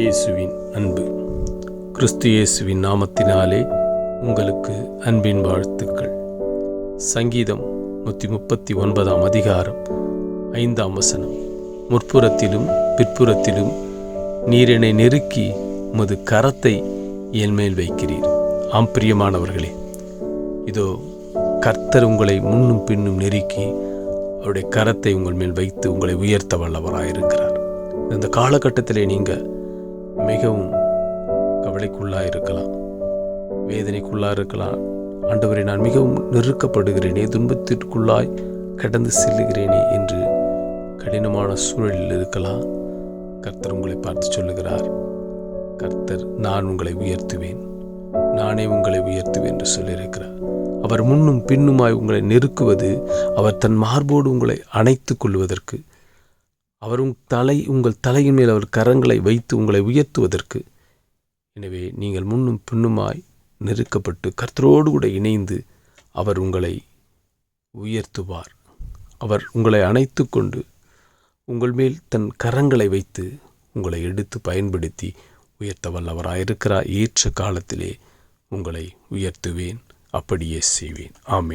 இயேசுவின் அன்பு. கிறிஸ்து இயேசுவின் நாமத்தினாலே உங்களுக்கு அன்பின் வாழ்த்துக்கள். சங்கீதம் நூற்றி முப்பத்தி ஒன்பதாம் அதிகாரம் ஐந்தாம் வசனம். முற்புறத்திலும் பிற்புறத்திலும் நீரினை நெருக்கி உமது கரத்தை என்மேல் வைக்கிறீர். ஆம் பிரியமானவர்களே இதோ கர்த்தர் உங்களை முன்னும் பின்னும் நெருக்கி அவருடைய கரத்தை உங்கள் மேல் வைத்து உங்களை உயர்த்த வல்லவராயிருக்கிறார். இந்த காலகட்டத்திலே நீங்கள் மிகவும் கவலைக்குள்ளாக இருக்கலாம். வேதனைக்குள்ளாக இருக்கலாம். ஆண்டவரை நான் மிகவும் நெருக்கப்படுகிறேனே துன்பத்திற்குள்ளாய் கடந்து செல்லுகிறேனே என்று கடினமான சூழலில் இருக்கலாம். கர்த்தர் உங்களை பார்த்து சொல்லுகிறார் கர்த்தர் நான் உங்களை உயர்த்துவேன். நானே உங்களை உயர்த்துவேன் என்று சொல்லியிருக்கிறார். அவர் முன்னும் பின்னுமாய் உங்களை நெருக்குவது அவர் தன் மார்போடு உங்களை அணைத்துக் கொள்வதற்கு அவர் உங் தலை உங்கள் தலையின் மேல் அவர் கரங்களை வைத்து உங்களை உயர்த்துவதற்கு. எனவே நீங்கள் முன்னும் பின்னுமாய் நெருக்கப்பட்டு கர்த்தரோடு கூட இணைந்து அவர் உங்களை உயர்த்துவார். அவர் உங்களை அணைத்து கொண்டு உங்கள் மேல் தன் கரங்களை வைத்து உங்களை எடுத்து பயன்படுத்தி உயர்த்த வல்லவராயிருக்கிறார் ஏற்ற காலத்திலே உங்களை உயர்த்துவேன் அப்படியே செய்வேன். ஆமே